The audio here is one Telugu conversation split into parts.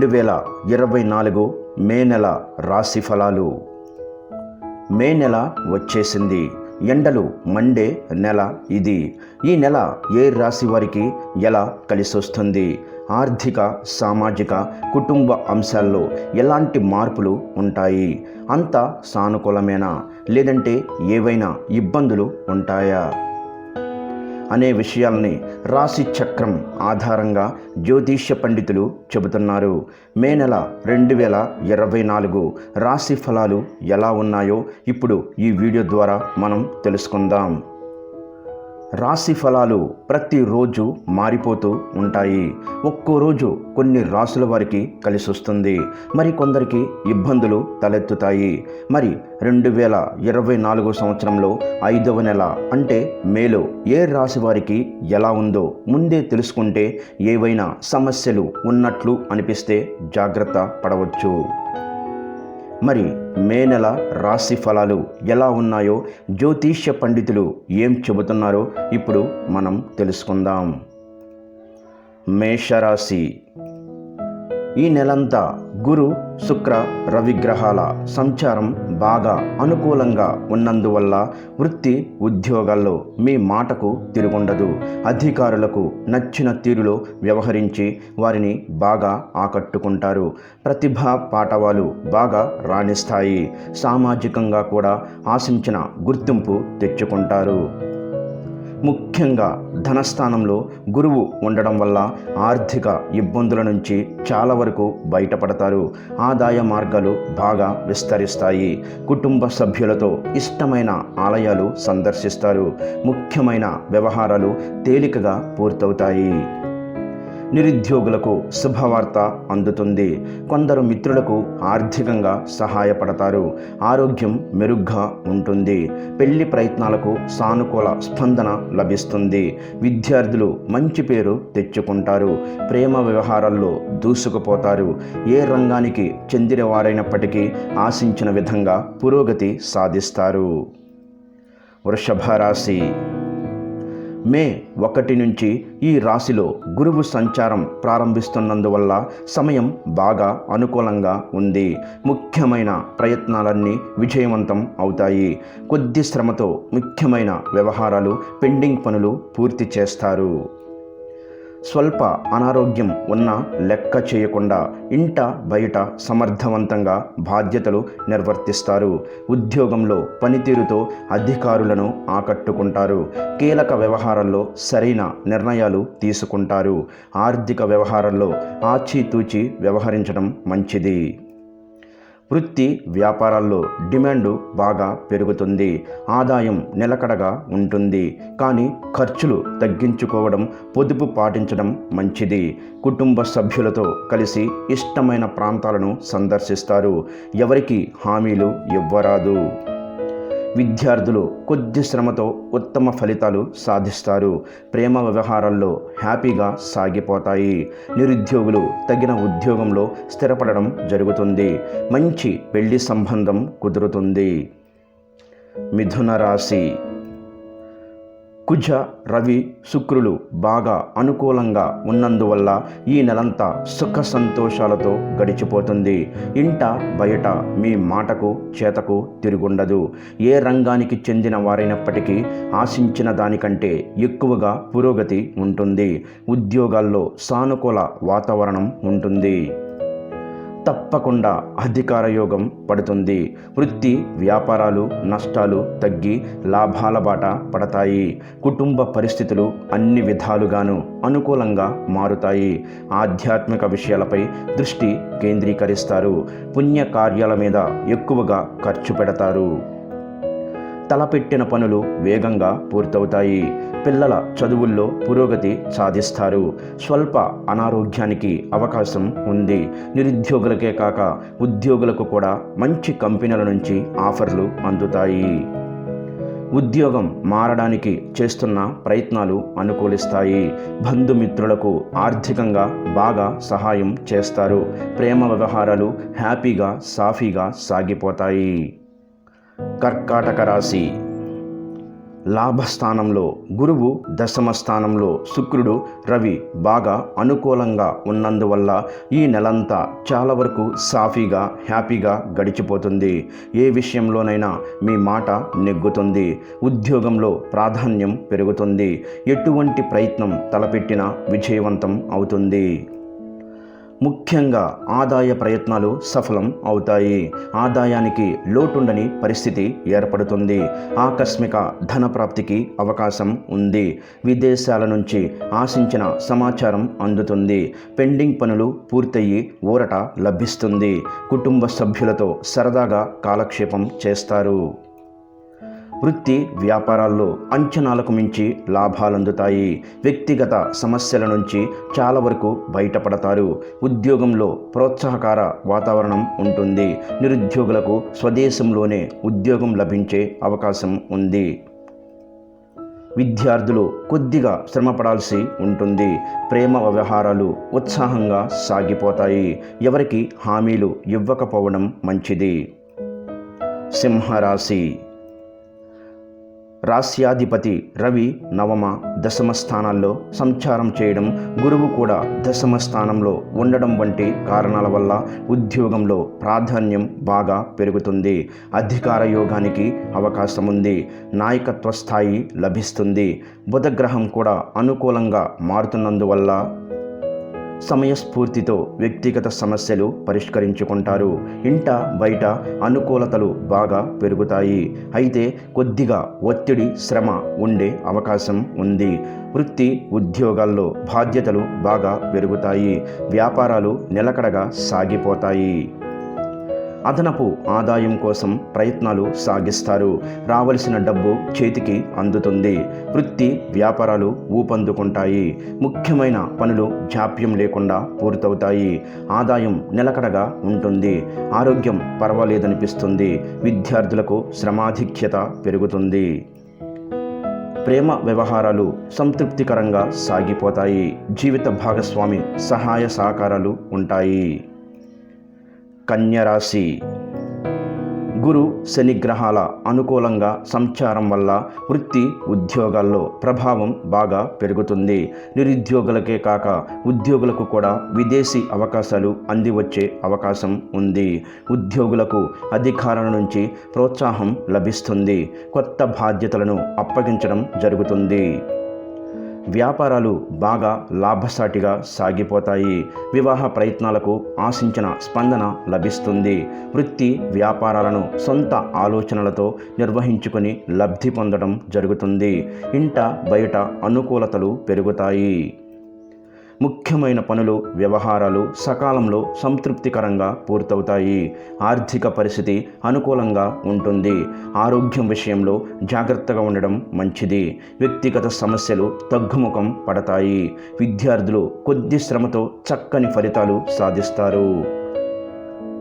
రెండు వేల ఇరవై నాలుగు మే నెల రాశి ఫలాలు. మే నెల వచ్చేసింది. ఎండలు మండే నెల ఇది. ఈ నెల ఏ రాశి వారికి ఎలా కలిసొస్తుంది? ఆర్థిక సామాజిక కుటుంబ అంశాల్లో ఎలాంటి మార్పులు ఉంటాయి? అంత సానుకూలమేనా? లేదంటే ఏవైనా ఇబ్బందులు ఉంటాయా? అనే విషయాల్ని రాశి చక్రం ఆధారంగా జ్యోతిష్య పండితులు చెబుతున్నారు. మే నెల రెండు వేల ఇరవై నాలుగు రాశి ఫలాలు ఎలా ఉన్నాయో ఇప్పుడు ఈ వీడియో ద్వారా మనం తెలుసుకుందాం. రాశి ఫలాలు ప్రతిరోజు మారిపోతూ ఉంటాయి. ఒక్కో రోజు కొన్ని రాసుల వారికి కలిసి వస్తుంది మరి కొందరికి ఇబ్బందులు తలెత్తుతాయి. మరి రెండు వేల ఇరవై నాలుగో సంవత్సరంలో ఐదవ నెల అంటే మేలో ఏ రాశి వారికి ఎలా ఉందో ముందే తెలుసుకుంటే ఏవైనా సమస్యలు ఉన్నట్లు అనిపిస్తే జాగ్రత్త పడవచ్చు. మరి మే నెల రాశి ఫలాలు ఎలా ఉన్నాయో జ్యోతిష్య పండితులు ఏం చెబుతున్నారో ఇప్పుడు మనం తెలుసుకుందాం. మేషరాశి ఈ నెలంతా గురు శుక్ర రవిగ్రహాల సంచారం బాగా అనుకూలంగా ఉన్నందువల్ల వృత్తి ఉద్యోగాల్లో మీ మాటకు తిరుగుండదు. అధికారులకు నచ్చిన తీరులో వ్యవహరించి వారిని బాగా ఆకట్టుకుంటారు. ప్రతిభా పాఠవాలు బాగా రాణిస్తాయి. సామాజికంగా కూడా ఆశించిన గుర్తింపు తెచ్చుకుంటారు. ముఖ్యంగా ధనస్థానంలో గురువు ఉండడం వల్ల ఆర్థిక ఇబ్బందుల నుంచి చాలా వరకు బయటపడతారు. ఆదాయ మార్గాలు బాగా విస్తరిస్తాయి. కుటుంబ సభ్యులతో ఇష్టమైన ఆలయాలు సందర్శిస్తారు. ముఖ్యమైన వ్యవహారాలు తేలికగా పూర్తవుతాయి. నిరుద్యోగులకు శుభవార్త అందుతుంది. కొందరు మిత్రులకు ఆర్థికంగా సహాయపడతారు. ఆరోగ్యం మెరుగ్గా ఉంటుంది. పెళ్ళి ప్రయత్నాలకు సానుకూల స్పందన లభిస్తుంది. విద్యార్థులు మంచి పేరు తెచ్చుకుంటారు. ప్రేమ వ్యవహారాల్లో దూసుకుపోతారు. ఏ రంగానికి చెందినవారైనప్పటికీ ఆశించిన విధంగా పురోగతి సాధిస్తారు. వృషభ రాశి మే ఒకటి నుంచి ఈ రాశిలో గురువు సంచారం ప్రారంభిస్తున్నందువల్ల సమయం బాగా అనుకూలంగా ఉంది. ముఖ్యమైన ప్రయత్నాలన్నీ విజయవంతం అవుతాయి. కొద్ది శ్రమతో ముఖ్యమైన వ్యవహారాలు పెండింగ్ పనులు పూర్తి చేస్తారు. స్వల్ప అనారోగ్యం ఉన్న లెక్క చేయకుండా ఇంట బయట సమర్థవంతంగా బాధ్యతలు నిర్వర్తిస్తారు. ఉద్యోగంలో పనితీరుతో అధికారులను ఆకట్టుకుంటారు. కీలక వ్యవహారంలో సరైన నిర్ణయాలు తీసుకుంటారు. ఆర్థిక వ్యవహారంలో ఆచితూచి వ్యవహరించడం మంచిది. వృత్తి వ్యాపారాల్లో డిమాండు బాగా పెరుగుతుంది ఆదాయం నిలకడగా ఉంటుంది. కానీ ఖర్చులు తగ్గించుకోవడం పొదుపు పాటించడం మంచిది. కుటుంబ సభ్యులతో కలిసి ఇష్టమైన ప్రాంతాలను సందర్శిస్తారు. ఎవరికి హామీలు ఇవ్వరాదు. విద్యార్థులు కొద్ది శ్రమతో ఉత్తమ ఫలితాలు సాధిస్తారు. ప్రేమ వ్యవహారాల్లో హ్యాపీగా సాగిపోతాయి. నిరుద్యోగులు తగిన ఉద్యోగంలో స్థిరపడడం జరుగుతుంది. మంచి పెళ్ళి సంబంధం కుదురుతుంది. మిథున రాశి కుజ రవి శుక్రులు బాగా అనుకూలంగా ఉన్నందువల్ల ఈ నెలంతా సుఖ సంతోషాలతో గడిచిపోతుంది. ఇంట బయట మీ మాటకు చేతకు తిరుగుండదు. ఏ రంగానికి చెందిన వారైనప్పటికీ ఆశించిన దానికంటే ఎక్కువగా పురోగతి ఉంటుంది. ఉద్యోగాల్లో సానుకూల వాతావరణం ఉంటుంది. తప్పకుండా అధికార యోగం పడుతుంది. వృత్తి వ్యాపారాలు నష్టాలు తగ్గి లాభాల బాట పడతాయి. కుటుంబ పరిస్థితులు అన్ని విధాలుగాను అనుకూలంగా మారుతాయి. ఆధ్యాత్మిక విషయాలపై దృష్టి కేంద్రీకరిస్తారు. పుణ్య కార్యాల మీద ఎక్కువగా ఖర్చు పెడతారు. తలపెట్టిన పనులు వేగంగా పూర్తవుతాయి. పిల్లల చదువుల్లో పురోగతి సాధిస్తారు. స్వల్ప అనారోగ్యానికి అవకాశం ఉంది. నిరుద్యోగులకే కాక ఉద్యోగులకు కూడా మంచి కంపెనీల నుంచి ఆఫర్లు అందుతాయి. ఉద్యోగం మారడానికి చేస్తున్న ప్రయత్నాలు అనుకూలిస్తాయి. బంధుమిత్రులకు ఆర్థికంగా బాగా సహాయం చేస్తారు. ప్రేమ వ్యవహారాలు హ్యాపీగా సాఫీగా సాగిపోతాయి. కర్కాటక రాశి లాభస్థానంలో గురువు దశమ స్థానంలో శుక్రుడు రవి బాగా అనుకూలంగా ఉన్నందువల్ల ఈ నెలంతా చాలా వరకు సాఫీగా హ్యాపీగా గడిచిపోతుంది. ఏ విషయంలోనైనా మీ మాట నెగ్గుతుంది. ఉద్యోగంలో ప్రాధాన్యం పెరుగుతుంది. ఎటువంటి ప్రయత్నం తలపెట్టినా విజయవంతం అవుతుంది. ముఖ్యంగా ఆదాయ ప్రయత్నాలు సఫలం అవుతాయి. ఆదాయానికి లోటుండని పరిస్థితి ఏర్పడుతుంది. ఆకస్మిక ధన ప్రాప్తికి అవకాశం ఉంది. విదేశాల నుంచి ఆశించిన సమాచారం అందుతుంది. పెండింగ్ పనులు పూర్తయి ఊరట లభిస్తుంది. కుటుంబ సభ్యులతో సరదాగా కాలక్షేపం చేస్తారు. వృత్తి వ్యాపారాల్లో అంచనాలకు మించి లాభాలందుతాయి. వ్యక్తిగత సమస్యల నుంచి చాలా వరకు బయటపడతారు. ఉద్యోగంలో ప్రోత్సాహకార వాతావరణం ఉంటుంది. నిరుద్యోగులకు స్వదేశంలోనే ఉద్యోగం లభించే అవకాశం ఉంది. విద్యార్థులు కొద్దిగా శ్రమపడాల్సి ఉంటుంది. ప్రేమ వ్యవహారాలు ఉత్సాహంగా సాగిపోతాయి. ఎవరికి హామీలు ఇవ్వకపోవడం మంచిది. సింహరాశి రాస్యాధిపతి రవి నవమ దశమ స్థానాల్లో సంచారం చేయడం గురువు కూడా దశమ స్థానంలో ఉండడం వంటి కారణాల వల్ల ఉద్యోగంలో ప్రాధాన్యం బాగా పెరుగుతుంది. అధికార యోగానికి అవకాశం ఉంది నాయకత్వ స్థాయి లభిస్తుంది. బుధగ్రహం కూడా అనుకూలంగా మారుతున్నందువల్ల సమయస్ఫూర్తితో వ్యక్తిగత సమస్యలు పరిష్కరించుకుంటారు. ఇంట బయట అనుకూలతలు బాగా పెరుగుతాయి. అయితే కొద్దిగా ఒత్తిడి శ్రమ ఉండే అవకాశం ఉంది. వృత్తి ఉద్యోగాల్లో బాధ్యతలు బాగా పెరుగుతాయి. వ్యాపారాలు నిలకడగా సాగిపోతాయి. అదనపు ఆదాయం కోసం ప్రయత్నాలు సాగిస్తారు. రావలసిన డబ్బు చేతికి అందుతుంది. వృత్తి వ్యాపారాలు ఊపందుకుంటాయి. ముఖ్యమైన పనులు జాప్యం లేకుండా పూర్తవుతాయి. ఆదాయం నిలకడగా ఉంటుంది. ఆరోగ్యం పర్వాలేదనిపిస్తుంది. విద్యార్థులకు శ్రమాధిక్యత పెరుగుతుంది. ప్రేమ వ్యవహారాలు సంతృప్తికరంగా సాగిపోతాయి. జీవిత భాగస్వామి సహాయ సహకారాలు ఉంటాయి. కన్యరాశి. గురు శని గ్రహాల అనుకూలంగా సంచారం వల్ల వృత్తి ఉద్యోగాల్లో ప్రభావం బాగా పెరుగుతుంది. నిరుద్యోగులకే కాక ఉద్యోగులకు కూడా విదేశీ అవకాశాలు అందివచ్చే అవకాశం ఉంది. ఉద్యోగులకు అధికారుల నుంచి ప్రోత్సాహం లభిస్తుంది. కొత్త బాధ్యతలను అప్పగించడం జరుగుతుంది. వ్యాపారాలు బాగా లాభసాటిగా సాగిపోతాయి. వివాహ ప్రయత్నాలకు ఆశించిన స్పందన లభిస్తుంది. వృత్తి వ్యాపారాలను సొంత ఆలోచనలతో నిర్వహించుకొని లబ్ధి పొందడం జరుగుతుంది. ఇంట బయట అనుకూలతలు పెరుగుతాయి. ముఖ్యమైన పనులు వ్యవహారాలు సకాలంలో సంతృప్తికరంగా పూర్తవుతాయి. ఆర్థిక పరిస్థితి అనుకూలంగా ఉంటుంది. ఆరోగ్యం విషయంలో జాగ్రత్తగా ఉండడం మంచిది. వ్యక్తిగత సమస్యలు తగ్గుముఖం పడతాయి. విద్యార్థులు కొద్ది శ్రమతో చక్కని ఫలితాలు సాధిస్తారు.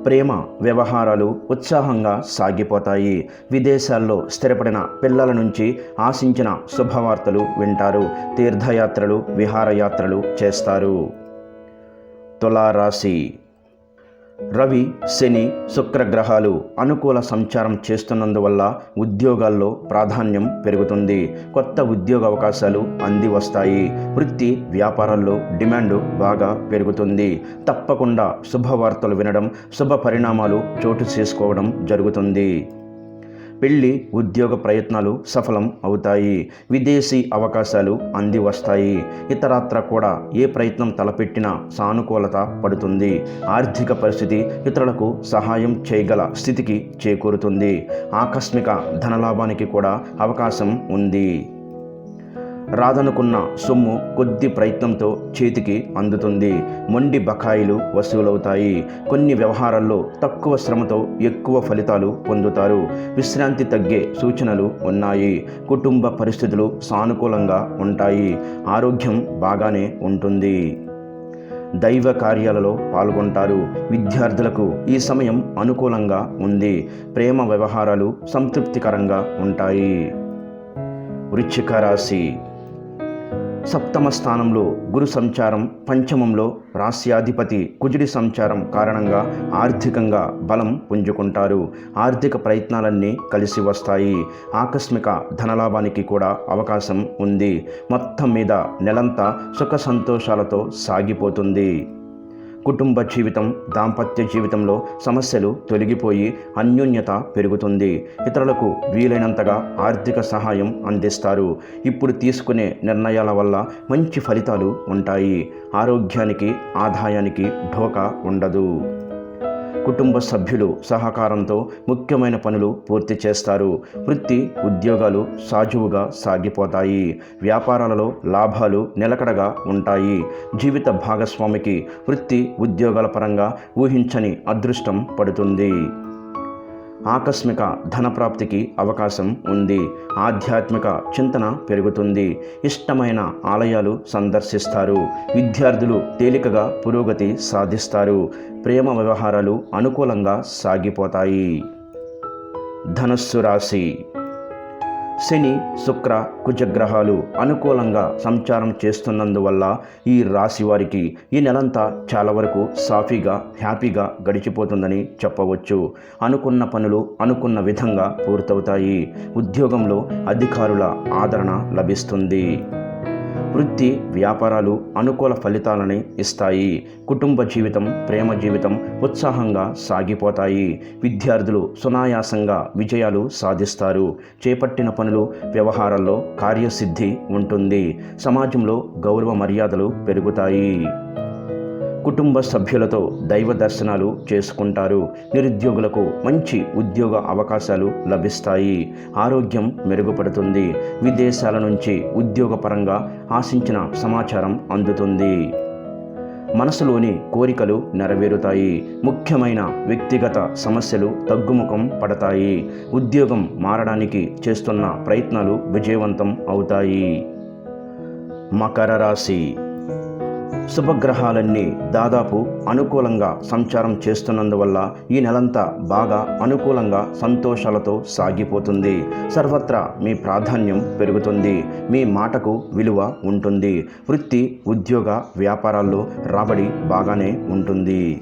ప్రేమ వ్యవహారాలు ఉత్సాహంగా సాగిపోతాయి. విదేశాల్లో స్థిరపడిన పిల్లల నుంచి ఆశించిన శుభవార్తలు వింటారు. తీర్థయాత్రలు విహారయాత్రలు చేస్తారు. తులారాశి రవి శని శుక్రగ్రహాలు అనుకూల సంచారం చేస్తున్నందువల్ల ఉద్యోగాల్లో ప్రాధాన్యం పెరుగుతుంది. కొత్త ఉద్యోగ అవకాశాలు అంది వస్తాయి వృత్తి వ్యాపారాల్లో డిమాండ్ బాగా పెరుగుతుంది. తప్పకుండా శుభవార్తలు వినడం శుభ పరిణామాలు చోటు చేసుకోవడం జరుగుతుంది. పెళ్ళి ఉద్యోగ ప్రయత్నాలు సఫలం అవుతాయి. విదేశీ అవకాశాలు అంది వస్తాయి ఇతరత్ర కూడా ఏ ప్రయత్నం తలపెట్టినా సానుకూలత పడుతుంది. ఆర్థిక పరిస్థితి ఇతరులకు సహాయం చేయగల స్థితికి చేకూరుతుంది. ఆకస్మిక ధనలాభానికి కూడా అవకాశం ఉంది. రాదనుకున్న సొమ్ము కొద్ది ప్రయత్నంతో చేతికి అందుతుంది. మొండి బకాయిలు వసూలవుతాయి. కొన్ని వ్యవహారాల్లో తక్కువ శ్రమతో ఎక్కువ ఫలితాలు పొందుతారు. విశ్రాంతి తగ్గే సూచనలు ఉన్నాయి. కుటుంబ పరిస్థితులు సానుకూలంగా ఉంటాయి. ఆరోగ్యం బాగానే ఉంటుంది. దైవ కార్యాలలో పాల్గొంటారు. విద్యార్థులకు ఈ సమయం అనుకూలంగా ఉంది. ప్రేమ వ్యవహారాలు సంతృప్తికరంగా ఉంటాయి. వృచ్చిక రాశి సప్తమ స్థానంలో గురు సంచారం పంచమంలో రాస్యాధిపతి కుజుడి సంచారం కారణంగా ఆర్థికంగా బలం పుంజుకుంటారు. ఆర్థిక ప్రయత్నాలన్నీ కలిసి వస్తాయి. ఆకస్మిక ధనలాభానికి కూడా అవకాశం ఉంది. మొత్తం మీద నెలంతా సుఖ సంతోషాలతో సాగిపోతుంది. కుటుంబ జీవితం దాంపత్య జీవితంలో సమస్యలు తొలగిపోయి అన్యోన్యత పెరుగుతుంది. ఇతరులకు వీలైనంతగా ఆర్థిక సహాయం అందిస్తారు. ఇప్పుడు తీసుకునే నిర్ణయాల వల్ల మంచి ఫలితాలు ఉంటాయి. ఆరోగ్యానికి ఆదాయానికి ఢోకా ఉండదు. కుటుంబ సభ్యులు సహకారంతో ముఖ్యమైన పనులు పూర్తి చేస్తారు. వృత్తి ఉద్యోగాలు సాజువుగా సాగిపోతాయి. వ్యాపారాలలో లాభాలు నిలకడగా ఉంటాయి. జీవిత భాగస్వామికి వృత్తి ఉద్యోగాల పరంగా ఊహించని అదృష్టం పడుతుంది. ఆకస్మిక ధనప్రాప్తికి అవకాశం ఉంది. ఆధ్యాత్మిక చింతన పెరుగుతుంది. ఇష్టమైన ఆలయాలు సందర్శిస్తారు. విద్యార్థులు తేలికగా పురోగతి సాధిస్తారు. ప్రేమ వ్యవహారాలు అనుకూలంగా సాగిపోతాయి. ధనస్సు రాశి శని శుక్ర కుజగ్రహాలు అనుకూలంగా సంచారం చేస్తున్నందువల్ల ఈ రాశి వారికి ఈ నెలంతా చాలా వరకు సాఫీగా హ్యాపీగా గడిచిపోతుందని చెప్పవచ్చు. అనుకున్న పనులు అనుకున్న విధంగా పూర్తవుతాయి. ఉద్యోగంలో అధికారుల ఆదరణ లభిస్తుంది. వృత్తి వ్యాపారాలు అనుకూల ఫలితాలని ఇస్తాయి. కుటుంబ జీవితం ప్రేమ జీవితం ఉత్సాహంగా సాగిపోతాయి. విద్యార్థులు సునాయాసంగా విజయాలు సాధిస్తారు. చేపట్టిన పనులు వ్యవహారాల్లో కార్యసిద్ధి ఉంటుంది. సమాజంలో గౌరవ మర్యాదలు పెరుగుతాయి. కుటుంబ సభ్యులతో దైవ దర్శనాలు చేసుకుంటారు. నిరుద్యోగులకు మంచి ఉద్యోగ అవకాశాలు లభిస్తాయి. ఆరోగ్యం మెరుగుపడుతుంది. విదేశాల నుంచి ఉద్యోగపరంగా ఆశించిన సమాచారం అందుతుంది. మనసులోని కోరికలు నెరవేరుతాయి. ముఖ్యమైన వ్యక్తిగత సమస్యలు తగ్గుముఖం పడతాయి. ఉద్యోగం మారడానికి చేస్తున్న ప్రయత్నాలు విజయవంతం అవుతాయి. మకర రాశి శుభగ్రహాలన్నీ దాదాపు అనుకూలంగా సంచారం చేస్తున్నందువల్ల ఈ నెలంతా బాగా అనుకూలంగా సంతోషాలతో సాగిపోతుంది. సర్వత్రా మీ ప్రాధాన్యం పెరుగుతుంది. మీ మాటకు విలువ ఉంటుంది. వృత్తి ఉద్యోగ వ్యాపారాల్లో రాబడి బాగానే ఉంటుంది.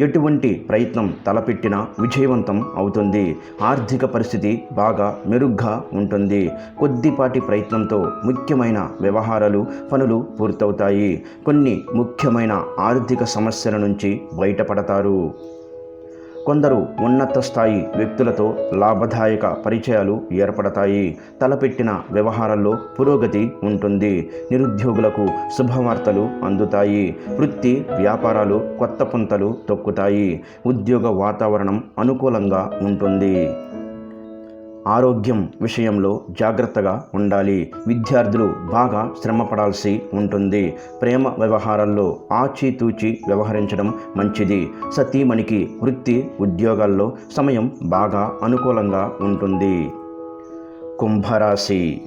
ఎటువంటి ప్రయత్నం తలపెట్టినా విజయవంతం అవుతుంది. ఆర్థిక పరిస్థితి బాగా మెరుగ్గా ఉంటుంది. కొద్దిపాటి ప్రయత్నంతో ముఖ్యమైన వ్యవహారాలు పనులు పూర్తవుతాయి. కొన్ని ముఖ్యమైన ఆర్థిక సమస్యల నుంచి బయటపడతారు. కొందరు ఉన్నత స్థాయి వ్యక్తులతో లాభదాయక పరిచయాలు ఏర్పడతాయి. తలపెట్టిన వ్యవహారాల్లో పురోగతి ఉంటుంది. నిరుద్యోగులకు శుభవార్తలు అందుతాయి. వృత్తి వ్యాపారాలు కొత్త పుంతలు తొక్కుతాయి. ఉద్యోగ వాతావరణం అనుకూలంగా ఉంటుంది. ఆరోగ్యం విషయంలో జాగ్రత్తగా ఉండాలి. విద్యార్థులు బాగా శ్రమపడాల్సి ఉంటుంది. ప్రేమ వ్యవహారాల్లో ఆచితూచి వ్యవహరించడం మంచిది. సతీమణికి వృత్తి ఉద్యోగాల్లో సమయం బాగా అనుకూలంగా ఉంటుంది. కుంభరాశి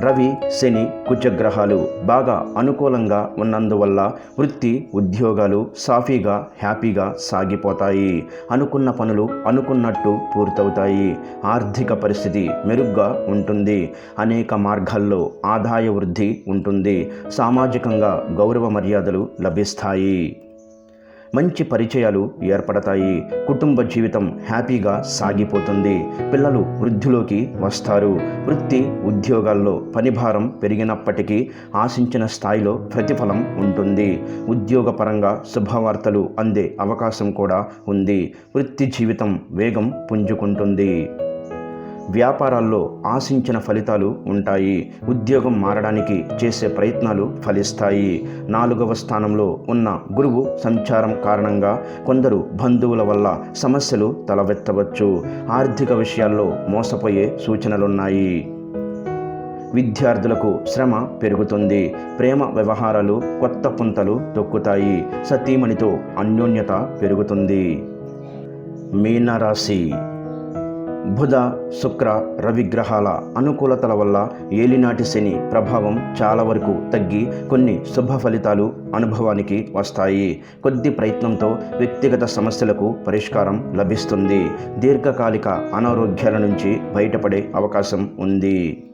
రవి శని కుజగ్రహాలు బాగా అనుకూలంగా ఉన్నందువల్ల వృత్తి ఉద్యోగాలు సాఫీగా హ్యాపీగా సాగిపోతాయి. అనుకున్న పనులు అనుకున్నట్టు పూర్తవుతాయి. ఆర్థిక పరిస్థితి మెరుగ్గా ఉంటుంది. అనేక మార్గాల్లో ఆదాయ వృద్ధి ఉంటుంది. సామాజికంగా గౌరవ మర్యాదలు లభిస్తాయి. మంచి పరిచయాలు ఏర్పడతాయి. కుటుంబ జీవితం హ్యాపీగా సాగిపోతుంది. పిల్లలు వృద్ధిలోకి వస్తారు. వృత్తి ఉద్యోగాల్లో పనిభారం పెరిగినప్పటికీ ఆశించిన స్థాయిలో ప్రతిఫలం ఉంటుంది. ఉద్యోగపరంగా శుభవార్తలు అందే అవకాశం కూడా ఉంది. వృత్తి జీవితం వేగం పుంజుకుంటుంది. వ్యాపారాల్లో ఆశించిన ఫలితాలు ఉంటాయి. ఉద్యోగం మారడానికి చేసే ప్రయత్నాలు ఫలిస్తాయి. నాలుగవ స్థానంలో ఉన్న గురువు సంచారం కారణంగా కొందరు బంధువుల వల్ల సమస్యలు తలవెత్తవచ్చు. ఆర్థిక విషయాల్లో మోసపోయే సూచనలున్నాయి. విద్యార్థులకు శ్రమ పెరుగుతుంది. ప్రేమ వ్యవహారాలు కొత్త పుంతలు తొక్కుతాయి. సతీమణితో అన్యోన్యత పెరుగుతుంది. మీనరాశి బుధ శుక్ర రవిగ్రహాల అనుకూలతల వల్ల ఏలినాటి శని ప్రభావం చాలా వరకు తగ్గి కొన్ని శుభ ఫలితాలు అనుభవానికి వస్తాయి. కొద్ది ప్రయత్నంతో వ్యక్తిగత సమస్యలకు పరిష్కారం లభిస్తుంది. దీర్ఘకాలిక అనారోగ్యాల నుంచి బయటపడే అవకాశం ఉంది.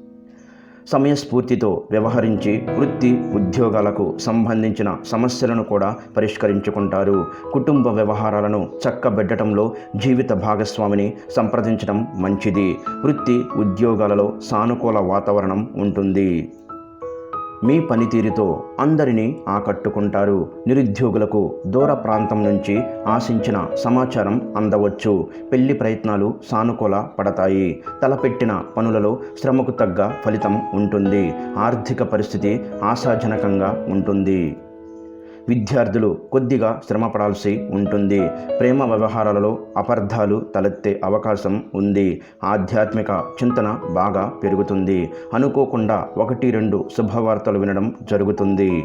సమయస్ఫూర్తితో వ్యవహరించి వృత్తి ఉద్యోగాలకు సంబంధించిన సమస్యలను కూడా పరిష్కరించుకుంటారు. కుటుంబ వ్యవహారాలను చక్కబెట్టడంలో జీవిత భాగస్వామిని సంప్రదించడం మంచిది. వృత్తి ఉద్యోగాలలో సానుకూల వాతావరణం ఉంటుంది. మీ పనితీరుతో అందరినీ ఆకట్టుకుంటారు. నిరుద్యోగులకు దూర ప్రాంతం నుంచి ఆశించిన సమాచారం అందవచ్చు. పెళ్ళి ప్రయత్నాలు సానుకూల పడతాయి. తలపెట్టిన పనులలో శ్రమకు తగ్గ ఫలితం ఉంటుంది. ఆర్థిక పరిస్థితి ఆశాజనకంగా ఉంటుంది. విద్యార్థులు కొద్దిగా శ్రమపడాల్సి ఉంటుంది. ప్రేమ వ్యవహారాలలో అపార్థాలు తలెత్తే అవకాశం ఉంది. ఆధ్యాత్మిక చింతన బాగా పెరుగుతుంది. అనుకోకుండా ఒకటి రెండు శుభవార్తలు వినడం జరుగుతుంది.